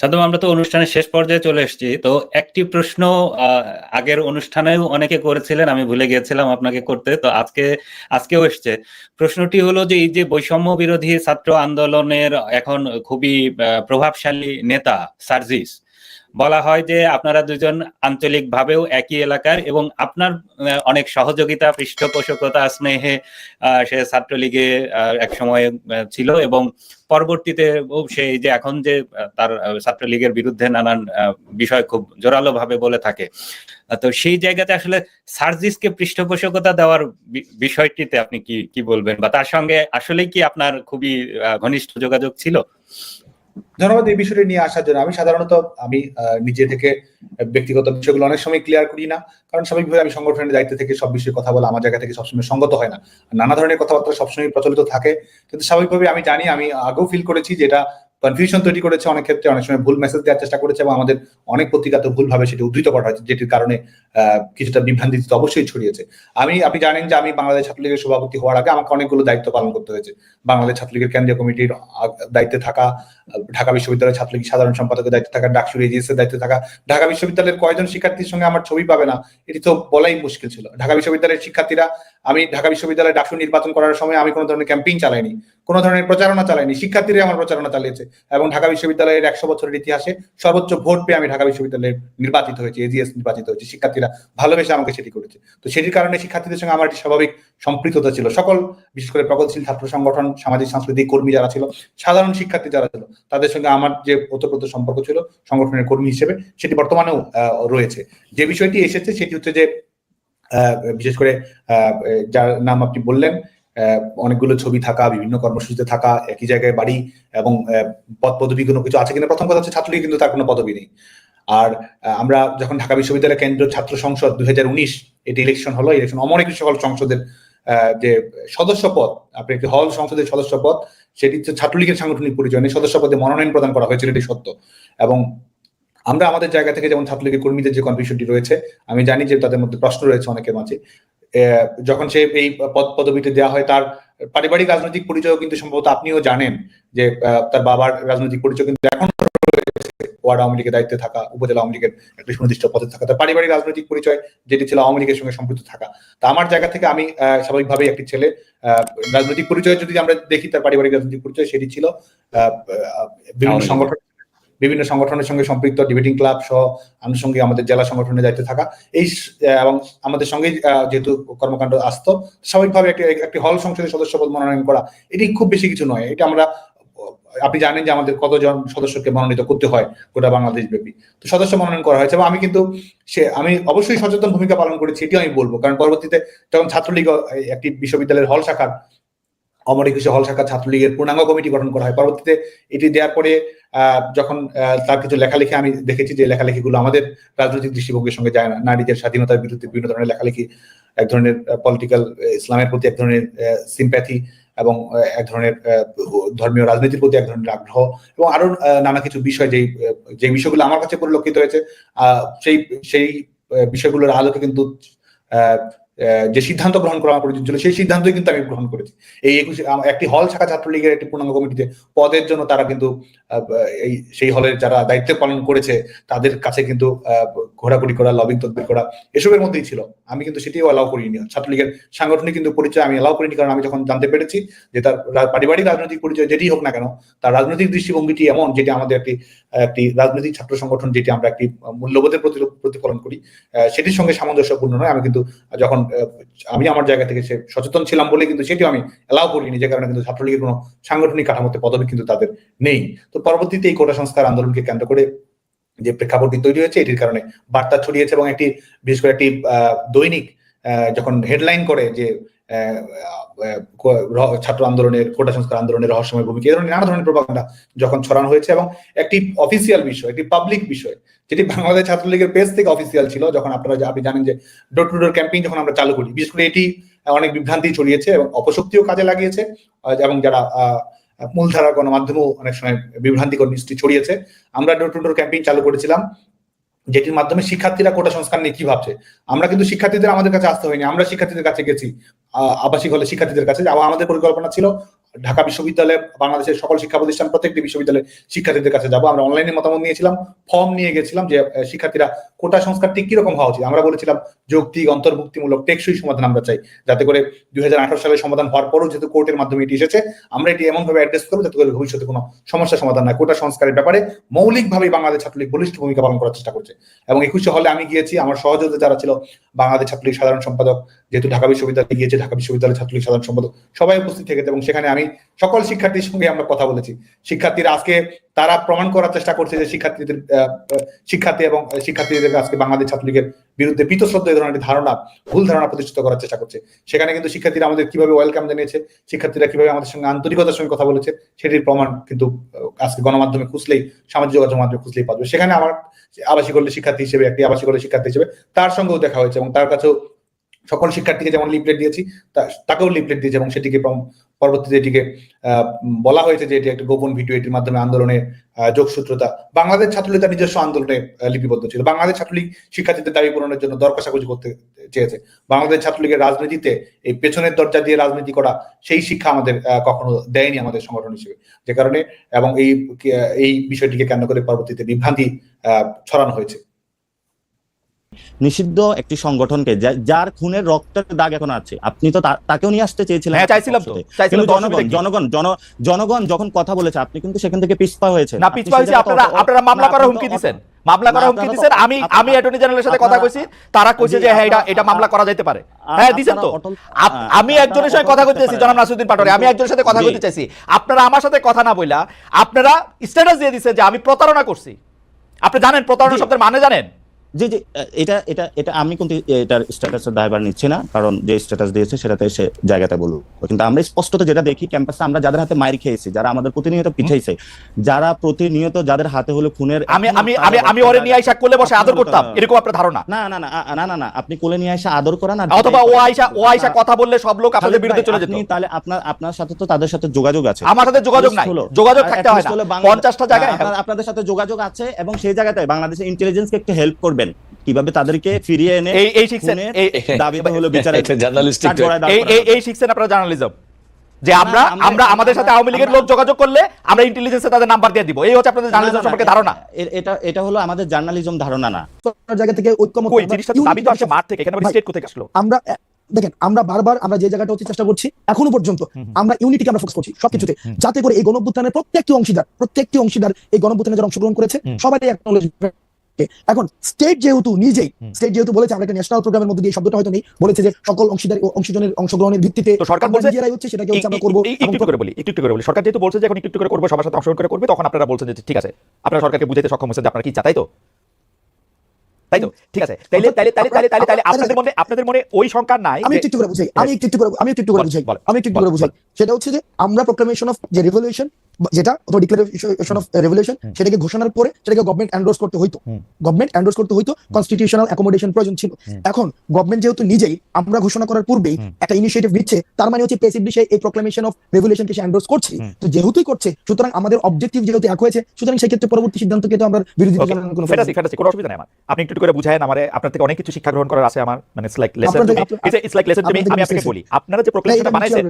সাদম আমরা তো অনুষ্ঠানের শেষ পর্যায়ে চলে এসেছি। তো একটি প্রশ্ন আগের অনুষ্ঠানেও অনেকে করেছিলেন, আমি ভুলে গিয়েছিলাম আপনাকে করতে, তো আজকে, আজকেও এসছে। প্রশ্নটি হলো যে, এই যে বৈষম্য বিরোধী ছাত্র আন্দোলনের এখন খুবই প্রভাবশালী নেতা সার্জিস বলা হয় যে আপনারা দুজন আঞ্চলিকভাবেও একই এলাকার এবং আপনার অনেক সহযোগিতা, পৃষ্ঠপোষকতা, স্নেহে সে ছাত্রলীগে এক সময় ছিল এবং পরবর্তীতে সেই যে এখন যে তার ছাত্রলীগের বিরুদ্ধে নানান বিষয় খুব জোরালো ভাবে বলে থাকে। তো সেই জায়গাতে আসলে সার্জিসকে পৃষ্ঠপোষকতা দেওয়ার বিষয়টিতে আপনি কি কি বলবেন? বা তার সঙ্গে আসলে কি আপনার খুবই ঘনিষ্ঠ যোগাযোগ ছিল? ধন্যবাদ এই বিষয়টি নিয়ে আসার জন্য। আমি সাধারণত, আমি নিজে থেকে ব্যক্তিগত বিষয়গুলো অনেক সময় ক্লিয়ার করি না। কারণ স্বাভাবিকভাবে আমি সংগঠনের দায়িত্ব থেকে সব বিষয়ে কথা বলা আমার জায়গা থেকে সবসময় সঙ্গত হয় না। নানা ধরনের কথাবার্তা সবসময় প্রচলিত থাকে। কিন্তু স্বাভাবিকভাবে আমি জানি, আমি আগেও ফিল করেছি যেটা কনফিউশন তৈরি করেছে অনেক ক্ষেত্রে। অনেক সময় ভুল মেসেজ দেওয়ার চেষ্টা করেছে এবং আমাদের অনেক পত্রিকাতে ভুলভাবে সেটি উদ্ধৃত করা হয়েছে, যেটির কারণে কিছুটা বিভ্রান্তি অবশ্যই ছড়িয়েছে। আমি, আপনি জানেন যে আমি বাংলাদেশ ছাত্রলীগের সভাপতি হওয়ার আগে আমাকে অনেকগুলো দায়িত্ব পালন করতে হয়েছে। বাংলাদেশ ছাত্রলীগের কেন্দ্রীয় কমিটির দায়িত্বে থাকা, ঢাকা বিশ্ববিদ্যালয়ের ছাত্রলীগ সাধারণ সম্পাদকের দায়িত্বে থাকা ডাকসুর এজিএস এর দায়িত্বে থাকা, ঢাকা বিশ্ববিদ্যালয়ের কয়জন শিক্ষার্থীর সঙ্গে আমার ছবি পাবে না, এটি তো বলাই মুশকিল ছিল। ঢাকা বিশ্ববিদ্যালয়ের শিক্ষার্থীরা, আমি ঢাকা বিশ্ববিদ্যালয়ে ডাকসু নির্বাচন করার সময় আমি কোনো ধরনের ক্যাম্পেইন চালাইনি, কোনো ধরনের প্রচারণা চালাইনি শিক্ষার্থীরা আমার প্রচারণা চালিয়েছে এবং ঢাকা বিশ্ববিদ্যালয়ের একশো বছরের ইতিহাসে সর্বোচ্চ ভোট পেয়ে আমি ঢাকা বিশ্ববিদ্যালয়ে নির্বাচিত হয়েছি, এজিএস নির্বাচিত হয়েছি, শিক্ষার্থীরা ভালোবেসে আমাকে সেটি করেছে। তো সেটির কারণে শিক্ষার্থীদের সঙ্গে আমার একটি স্বাভাবিক সম্পৃক্ততা ছিল। সকল, বিশেষ করে প্রগতিশীল ছাত্র সংগঠন, সামাজিক, সাংস্কৃতিক কর্মী যারা ছিল, সাধারণ শিক্ষার্থী যারা ছিল, তাদের সঙ্গে আমার যে ওতপ্রোত সম্পর্ক ছিল সংগঠনের কর্মী হিসেবে, সেটি বর্তমানেও রয়েছে। যে বিষয়টি এসেছে সেটি হচ্ছে যে বিশেষ করে যার নাম আপনি বললেন অনেকগুলো ছবি থাকা, বিভিন্ন কর্মসূচিতে থাকা, একই জায়গায় বাড়ি এবং পদ পদবি কোনো কিছু আছে কিনা? প্রথম কথা হচ্ছে ছাত্রলীগ কিন্তু তার কোনো পদবি নেই। আর আমরা যখন ঢাকা বিশ্ববিদ্যালয় কেন্দ্রীয় ছাত্র সংসদ দুই এটি ইলেকশন হলো ইলেকশন অমর একুশ সকল সংসদের যে সদস্য পদ আপনি একটি হল সংসদের সদস্য পদ সেটি ছাত্রলীগের সাংগঠনিক পরিচয় নেই সদস্য পদে মনোনয়ন প্রদান করা হয়েছিল, এটি সত্য। এবং আমরা আমাদের জায়গা থেকে যেমন ছাত্রলীগের কর্মীদের যে কনফিউশনটি রয়েছে, আমি জানি যে তাদের মধ্যে প্রশ্ন রয়েছে অনেকের মাঝে। যখন সে এই পদ, পদবিতে দেওয়া হয়, তার পারিবারিক রাজনৈতিক পরিচয়ও কিন্তু সম্ভবত আপনিও জানেন যে তার বাবার রাজনৈতিক পরিচয় কিন্তু এখন ওয়ার্ড আওয়ামী লীগের দায়িত্বে থাকা উপজেলা আওয়ামী লীগের একটি সুনির্দিষ্ট পদে থাকা তার পারিবারিক রাজনৈতিক পরিচয় যেটি ছিল আওয়ামী লীগের সঙ্গে সম্পৃক্ত থাকা। তা আমার জায়গা থেকে আমি আহ, স্বাভাবিকভাবেই একটি ছেলে রাজনৈতিক পরিচয় যদি আমরা দেখি তার পারিবারিক রাজনৈতিক পরিচয় সেটি ছিল বিভিন্ন সংগঠন বিভিন্ন সংগঠনের সঙ্গে সম্পৃক্ত ডিবেটিং ক্লাব সহ আনুষঙ্গিক আমাদের জেলা সংগঠনের দায়িত্বে থাকা। এই এবং আমাদের সঙ্গে যেহেতু কর্মকাণ্ড আসতো স্বাভাবিকভাবে একটি একটি হল সংসদের সদস্য পদ মনোনয়ন করা এটি খুব বেশি কিছু নয়। এটা আমরা আপনি জানেন যে আমাদের কতজন সদস্যকে মনোনীত করতে হয় গোটা বাংলাদেশ ব্যাপী তো সদস্য মনোনয়ন করা হয়েছে এবং আমি কিন্তু সে, আমি অবশ্যই সচেতন ভূমিকা পালন করেছি এটিও আমি বলব। কারণ পরবর্তীতে যখন ছাত্রলীগ একটি বিশ্ববিদ্যালয়ের হল শাখার অমর একুশে হল শাখা ছাত্রলীগের পূর্ণাঙ্গ কমিটি গঠন করা হয়, পরবর্তীতে এটি দেওয়ার পরে যখন তার কিছু লেখালেখি আমি দেখেছি যে লেখালেখিগুলো আমাদের রাজনৈতিক দৃষ্টিভঙ্গির সঙ্গে যায় না। নারীদের স্বাধীনতার বিরুদ্ধে বিভিন্ন ধরনের লেখালেখি, এক ধরনের পলিটিক্যাল ইসলামের প্রতি এক ধরনের সিম্প্যাথি এবং এক ধরনের ধর্মীয় রাজনীতির প্রতি এক ধরনের আগ্রহ এবং আরও নানা কিছু বিষয় যেই যে বিষয়গুলো আমার কাছে পরিলক্ষিত হয়েছে সেই সেই বিষয়গুলোর আলোকে কিন্তু যে সিদ্ধান্ত গ্রহণ করা প্রয়োজন ছিল, সেই সিদ্ধান্তই কিন্তু আমি গ্রহণ করেছি। এই একুশে একটি হল শাখা ছাত্রলীগের একটি পূর্ণাঙ্গ কমিটিতে পদের জন্য তারা কিন্তু এই, সেই হলের যারা দায়িত্ব পালন করেছে, তাদের কাছে কিন্তু ঘোরাঘুরি করা, লবিং তদবির করা, এসবের মধ্যেই ছিল। আমি কিন্তু সেটিও অ্যালাউ করিনি। ছাত্রলীগের সাংগঠনিক কিন্তু পরিচয় আমি অ্যালাউ করিনি, কারণ আমি যখন জানতে পেরেছি যে তার পারিবারিক রাজনৈতিক পরিচয় যেটি হোক না কেন, তার রাজনৈতিক দৃষ্টিভঙ্গিটি এমন যেটি আমাদের একটি একটি রাজনৈতিক ছাত্র সংগঠন যেটি আমরা একটি মূল্যবোধের প্রতি প্রতিফলন করি সেটির সঙ্গে সামঞ্জস্যপূর্ণ নয়। আমি কিন্তু যখন আমি আমার জায়গা থেকে সচেতন ছিলাম বলে কিন্তু সেটিও আমি এলাও করিনি, যে কারণে কিন্তু ছাত্রলীগের কোনো সাংগঠনিক কাঠামোতে পদবি কিন্তু তাদের নেই। তো পরবর্তীতে এই কোটা সংস্কার আন্দোলনকে কেন্দ্র করে যে প্রেক্ষাপটটি তৈরি হয়েছে, এটির কারণে বার্তা ছড়িয়েছে এবং একটি, বিশেষ করে একটি দৈনিক যখন হেডলাইন করে যে ছাত্র আন্দোলনের কোটা সংস্কার আন্দোলনের রহস্যময় ভূমিকা। এই ধরনের নানা ধরনের প্রপাগান্ডা যখন ছড়ানো হয়েছে এবং একটি অফিসিয়াল বিষয় একটি পাবলিক বিষয় যেটি বাংলাদেশ ছাত্রলীগের পেজ থেকে অফিসিয়াল ছিল যখন আপনারা আপনি জানেন যে ডোর টু ডোর ক্যাম্পেইন যখন আমরা চালু করি বিশেষ করে এটি অনেক বিভ্রান্তি ছড়িয়েছে এবং অপশক্তিও কাজে লাগিয়েছে এবং যারা আহ, মূলধারার গণমাধ্যমও অনেক সময় বিভ্রান্তিকর নিউজটি ছড়িয়েছে আমরা ডোর টু ডোর ক্যাম্পেইন চালু করেছিলাম যেটির মাধ্যমে শিক্ষার্থীরা কোটা সংস্কার নিয়ে কি ভাবছে? আমরা কিন্তু শিক্ষার্থীদের আমাদের কাছে আসতে হয়নি আমরা শিক্ষার্থীদের কাছে গেছি। আবাসিক হলে শিক্ষার্থীদের কাছে আমাদের পরিকল্পনা ছিল। ঢাকা বিশ্ববিদ্যালয়ে বাংলাদেশের সকল শিক্ষা প্রতিষ্ঠান, প্রত্যেকটি বিশ্ববিদ্যালয়ের শিক্ষার্থীদের কাছে যাব। আমরা অনলাইনে মতামত নিয়েছিলাম ফর্ম নিয়ে গেছিলাম যে শিক্ষার্থীরা কোটা সংস্কার ঠিক কীরকম হওয়া উচিত? আমরা বলেছিলাম যৌক্তিক, অন্তর্ভুক্তিমূলক, টেকসই সমাধান আমরা চাই। যাতে করে দুই হাজার আঠারো সালের সমাধান হওয়ার পরও যেহেতু কোর্টের মাধ্যমে এটি এসেছে, আমরা এটি এমন ভাবে অ্যাড্রেস করব যাতে করে ভবিষ্যতে কোনো সমস্যা সমাধান না কোটা সংস্কারের ব্যাপারে মৌলিকভাবে বাংলাদেশ ছাত্রলীগ বলিষ্ঠ ভূমিকা পালন করার চেষ্টা করছে। এবং একুশে হলে আমি গিয়েছি, আমার সহযোগিতা যারা ছিল, বাংলাদেশ ছাত্রলীগ সাধারণ সম্পাদক যেহেতু ঢাকা বিশ্ববিদ্যালয়ে গিয়েছে, ঢাকা বিশ্ববিদ্যালয় ছাত্রলীগ সাধারণ সম্পাদক সবাই উপস্থিত থেকেছে এবং সেখানে আমি সকল শিক্ষার্থীর সঙ্গে আমরা কথা বলেছি। শিক্ষার্থীরা আজকে তারা প্রমাণ করার চেষ্টা করছে যে শিক্ষার্থীদের শিক্ষার্থী এবং শিক্ষার্থীদের আজকে বাংলাদেশ ছাত্রলীগের বিরুদ্ধে বীতশ্রদ্ধ এই ধরনের ধারণা, ভুল ধারণা প্রতিষ্ঠিত করার চেষ্টা করছে। সেখানে কিন্তু শিক্ষার্থীরা আমাদের কীভাবে ওয়েলকাম জানিয়েছে, শিক্ষার্থীরা কীভাবে আমাদের সঙ্গে আন্তরিকতার সঙ্গে কথা বলেছে, সেটির প্রমাণ কিন্তু আজকে গণমাধ্যমে খুঁজলেই, সামাজিক যোগাযোগ মাধ্যমে খুঁজলেই পাবে সেখানে আমার আবাসিক শিক্ষার্থী হিসেবে, একটি আবাসিক শিক্ষার্থী হিসেবে তার সঙ্গেও দেখা হয়েছে এবং তার কাছেও সকল শিক্ষার্থীকে যেমন লিফলেট দিয়েছি তাকেও লিফলেট দিয়েছে এবং সেটিকে পরবর্তীতে এটিকে বলা হয়েছে যে এটি একটা গোপন ভিডিও, এটির মাধ্যমে আন্দোলনের যোগসূত্রতা। বাংলাদেশ ছাত্রলীগ তার নিজস্ব আন্দোলনে লিপিবদ্ধ ছিল। বাংলাদেশ ছাত্রলীগ শিক্ষার্থীদের দাবি পূরণের জন্য দর করতে চেয়েছে। বাংলাদেশ ছাত্রলীগের রাজনীতিতে এই পেছনের দরজা দিয়ে রাজনীতি করা সেই শিক্ষা আমাদের কখনো দেয়নি আমাদের সংগঠন হিসেবে। যে কারণে, এবং এই এই বিষয়টিকে কেন্দ্র করে পরবর্তীতে বিভ্রান্তি ছড়ানো হয়েছে। নিষিদ্ধ একটি সংগঠনকে যার খুনের রক্তের দাগ এখন আছে। আপনি তো তাকেও নিয়ে আসতে চেয়েছিলেন হ্যাঁ চাইছিলাম কিন্তু জনগণ জনগণ জন জনগণ যখন কথা বলেছে আপনি কিন্তু সেখান থেকে পিছপা হয়েছে না পিছপা হয়েছে আপনারা আপনারা মামলা করার হুমকি দিছেন। মামলা করার হুমকি দিছেন। আমি আমি অ্যাটর্নি জেনারেলের সাথে কথা কইছি তারা কইছে যে হ্যাঁ এটা এটা মামলা করা যেতে পারে। হ্যাঁ দিছেন তো। আমি একজনের সাথে কথা কইতেছি জনাব নাসিরউদ্দিন পাটোয়ারি। আমি একজনের সাথে কথা। কইতে চাইছি। আপনারা আমার সাথে কথা না বইলা আপনারা স্ট্যাটাস দিয়ে দিছেন যে আমি প্রতারণা করছি। আপনি জানেন প্রতারণা। শব্দের মানে জানেন? জি জি এটা এটা এটা আমি কিন্তু এটার স্ট্যাটাসের দায়ভার নিচ্ছি না কারণ যে স্ট্যাটাস দিয়েছে সেটাতে সে কিন্তু আমরা স্পষ্টত যেটা দেখি ক্যাম্পাসে আমরা যাদের হাতে মাইর খেয়েছি যারা আমাদের প্রতিনিয়ত যারা প্রতিনিয়ত যাদের হাতে হলো খুনের আমি আমি আমি আমি ওরে নিয়ে আইসা কোলে বসে আদর করতাম এরকম আপনার ধারণা? না না না না না না আপনি কোলে নিয়ে আদর করা না অথবা ও আইসা ও আইসা কথা বললে সব লোক আপনাদের বিরুদ্ধে চলে যেত। তাহলে আপনার আপনার সাথে তো তাদের সাথে যোগাযোগ আছে। আমার সাথে যোগাযোগ নাই। যোগাযোগ থাকতে হয় না। হলো বাংলা- পঞ্চাশটা জায়গায় আপনাদের সাথে যোগাযোগ আছে এবং সেই জায়গাতে বাংলাদেশের ইন্টেলিজেন্সকে একটু হেল্প করবেন কীভাবে তাদেরকে ফিরিয়ে এনে এই এই শিখছেন এই হলো বিচারের এটা journalistic এই এই এই শিখছেন আপনারা জার্নালিজম যে আমরা আমরা- আমাদের সাথে আওয়ামী লীগের লোক যোগাযোগ করলে আমরা ইন্টেলিজেন্সে তাদের নাম্বার দিয়ে দিব। এই হচ্ছে আপনাদের জার্নালিজম সম্পর্কে ধারণা। এটা এটা হলো আমাদের জার্নালিজম ধারণা না। জায়গা থেকে ঐক্যমত কই? জিনিসটা দাবি তো আসে মাঠ থেকে এখানে ভাই, স্টেট কোথায় আসলো? আমরা দেখেন আমরা বারবার আমরা যে জায়গাটা হচ্ছে চেষ্টা করছি এখনও পর্যন্ত আমরা ইউনিটিকে আমরা ফোকাস করছি সবকিছুতে। যাতে করে এই গণঅভ্যুত্থানের প্রত্যেকটি অংশীদার প্রত্যেকটি অংশীদার এই গণঅভ্যুত্থানে যারা অংশগ্রহণ করেছে সবাই acknowledgement এখন স্টেট যেহেতু নিজেই স্টেট যেহেতু বলেছে আমরা একটা ন্যাশনাল প্রোগ্রামের মধ্যে দিয়ে শব্দটা হয়তো নেই বলেছে যে সকল অংশীদার অংশীজনের অংশগ্রহণের ভিত্তিতে সরকার বলছে নিজেরাই হচ্ছে সেটাকে হচ্ছে আমরা করব একটু একটু করে বলি একটু একটু করে বলি। সরকার যেহেতু বলছে যে এখন একটু একটু করে করবে সবার সাথে অংশগ্রহণ করে করবে তখন আপনারা বলছেন যে ঠিক আছে। আপনারা সরকারকে বুঝাইতে সক্ষম হয়েছেন যে আপনারা কি চান তাই তো? তাই তো? ঠিক আছে। তাইলে তাইলে তাইলে তাইলে তাইলে তাইলে আপনাদের মনে আপনাদের মনে ওই সংখ্যা নাই আমি একটু একটু করে বুঝাই আমি একটু একটু করে আমি একটু একটু করে বল, বুঝাই বল, আমি একটু একটু করে বুঝাই। সেটা হচ্ছে যে আমরা প্রোক্লামেশন অফ যে রেভলিউশন যেটা অথবা ডিক্লারেশন অফ রেভলিউশন সেটাকে ঘোষণার পরে সেটাকে গভর্নমেন্ট এন্ডোর্স করতে হইতো। গভর্নমেন্ট এন্ডোর্স করতে হইতো কনস্টিটিউশনাল অ্যাকোমোডেশন প্রয়োজন ছিল। এখন গভর্নমেন্ট যেহেতু নিজেই আমরা ঘোষণা করার পূর্বেই একটা ইনিশিয়েটিভ নিচ্ছে তার মানে হচ্ছে পেসিভলি সে এই প্রোক্লামেশন অফ রেভলিউশনকে সে এন্ডোর্স করছে। তো যেহেতুই করছে সুতরাং আমাদের অবজেক্টিভ যেহেতু এক হয়েছে সুতরাং সেক্ষেত্রে পরবর্তী সিদ্ধান্তকে তো আমরা Okay, কোনো কোনো অসুবিধা নেই আমার। আপনি একটু করে বুঝায়েন আমারে আপনার থেকে অনেক কিছু শিক্ষা গ্রহণ করার আছে আমার মানে it's like lesson it's like lesson আমি আপনাকে বলি আপনারা যে প্রোক্লেমেশনটা বানাইছেন।